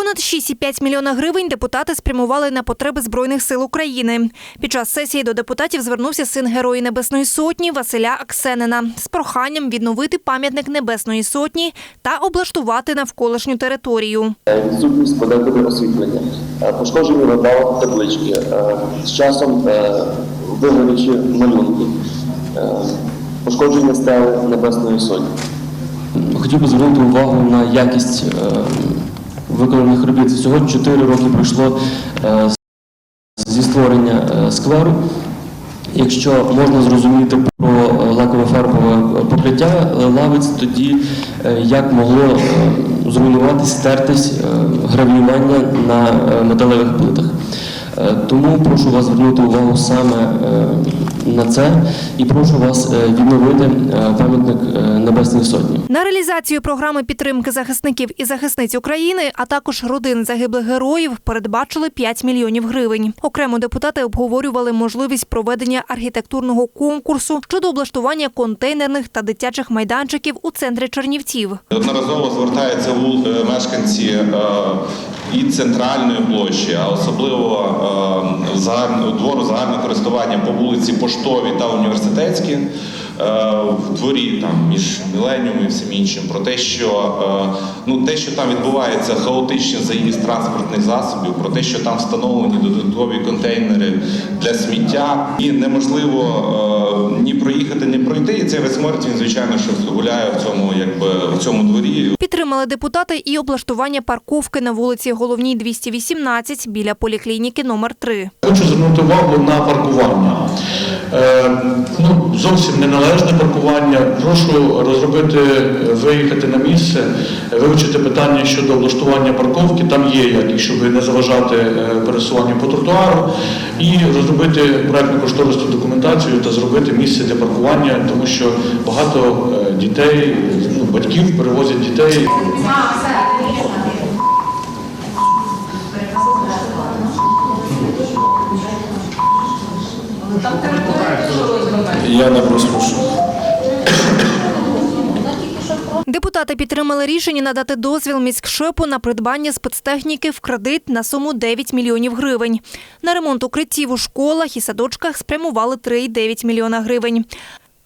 Понад 6,5 мільйона гривень депутати спрямували на потреби Збройних сил України. Під час сесії до депутатів звернувся син Герої Небесної Сотні Василя Аксенина з проханням відновити пам'ятник Небесної Сотні та облаштувати навколишню територію. Е, відсутність подекуди освітлення, е, пошкоджені вода таблички, е, з часом е, вигорючі малюнки, е, пошкодження стели Небесної Сотні. Хотів би звернути увагу на якість е, виконаних робіт. Всього 4 роки пройшло е, зі створення е, скверу. Якщо можна зрозуміти про е, лакове фарбове покриття лавиць, тоді як могло зруйнуватись, стертись гравіювання на металевих плитах. Тому прошу вас звернути увагу саме на це і прошу вас е, відновити е, пам'ятник е, Небесної Сотні. На реалізацію програми підтримки захисників і захисниць України, а також родин загиблих героїв, передбачили 5 мільйонів гривень. Окремо депутати обговорювали можливість проведення архітектурного конкурсу щодо облаштування контейнерних та дитячих майданчиків у центрі Чернівців. Одноразово звертаються мешканці і центральної площі, а особливо е, загального- двору загального користування по вулиці Поштовій та Університетській. е, В дворі там між міленіум і всім іншим про те, що е, ну те, що там відбувається хаотичний заїзд транспортних засобів, про те, що там встановлені додаткові контейнери для сміття, і неможливо ні проїхати, ні пройти. І цей весь смерть він звичайно що гуляє в цьому, якби в цьому дворі. Підтримали депутати і облаштування парковки на вулиці Головній 218 біля поліклініки номер 3. Хочу звернути увагу на паркування. Е, ну, зовсім неналежне паркування. Прошу розробити, виїхати на місце, вивчити питання щодо облаштування парковки. Там є як, щоб не заважати е, пересуванню по тротуару, і розробити проектну кошторисну документацію та зробити місце для паркування, тому що багато е, дітей, батьків перевозять дітей. Я не прослушав. Депутати підтримали рішення надати дозвіл міськшепу на придбання спецтехніки в кредит на суму 9 мільйонів гривень. На ремонт укриттів у школах і садочках спрямували 3,9 мільйона гривень.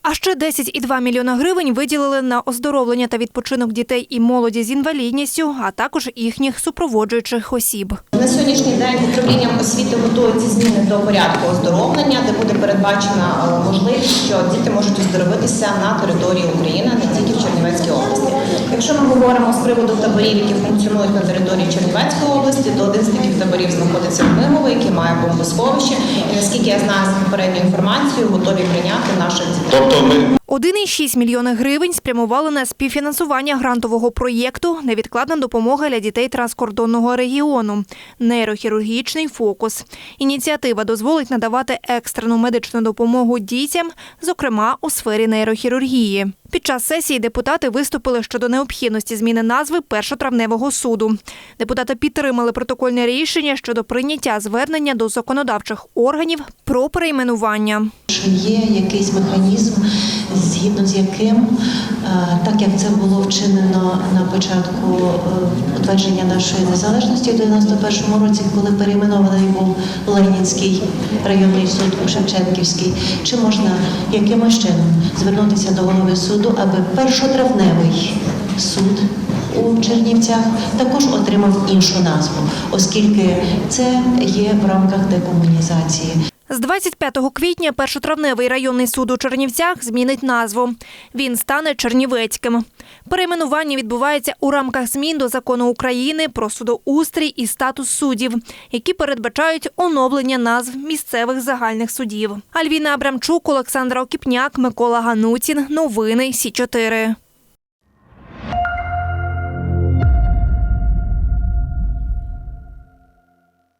А ще 10,2 мільйона гривень виділили на оздоровлення та відпочинок дітей і молоді з інвалідністю, а також їхніх супроводжуючих осіб. На сьогоднішній день управлінням освіти готуються зміни до порядку оздоровлення, де буде передбачена е, можливість, що діти можуть оздоровитися на території України, не тільки в Чернівецькій області. Якщо ми говоримо з приводу таборів, які функціонують на території Чернівецької області, то один з таких таборів знаходиться в Мимово, який має бомбосховище. І наскільки я знаю з попередньою інформацією, готові прийняти наших дітей. Тобто ми 1,6 мільйона гривень спрямували на співфінансування грантового проєкту «Невідкладна допомога для дітей транскордонного регіону. Нейрохірургічний фокус. Ініціатива дозволить надавати екстрену медичну допомогу дітям, зокрема у сфері нейрохірургії. Під час сесії депутати виступили щодо необхідності зміни назви першотравневого суду. Депутати підтримали протокольне рішення щодо прийняття звернення до законодавчих органів про перейменування. Чи є якийсь механізм, згідно з яким, е, так як це було вчинено на початку е, утвердження нашої незалежності в 91-му році, коли перейменований був Ленінський районний суд у Шевченківський, чи можна якимось чином звернутися до голови суду, аби першотравневий суд у Чернівцях також отримав іншу назву, оскільки це є в рамках декомунізації. З 25 квітня першотравневий районний суд у Чернівцях змінить назву. Він стане Чернівецьким. Перейменування відбувається у рамках змін до закону України про судоустрій і статус суддів, які передбачають оновлення назв місцевих загальних судів. Альвіна Абрамчук, Олександра Окіпняк, Микола Ганутін. Новини Сі 4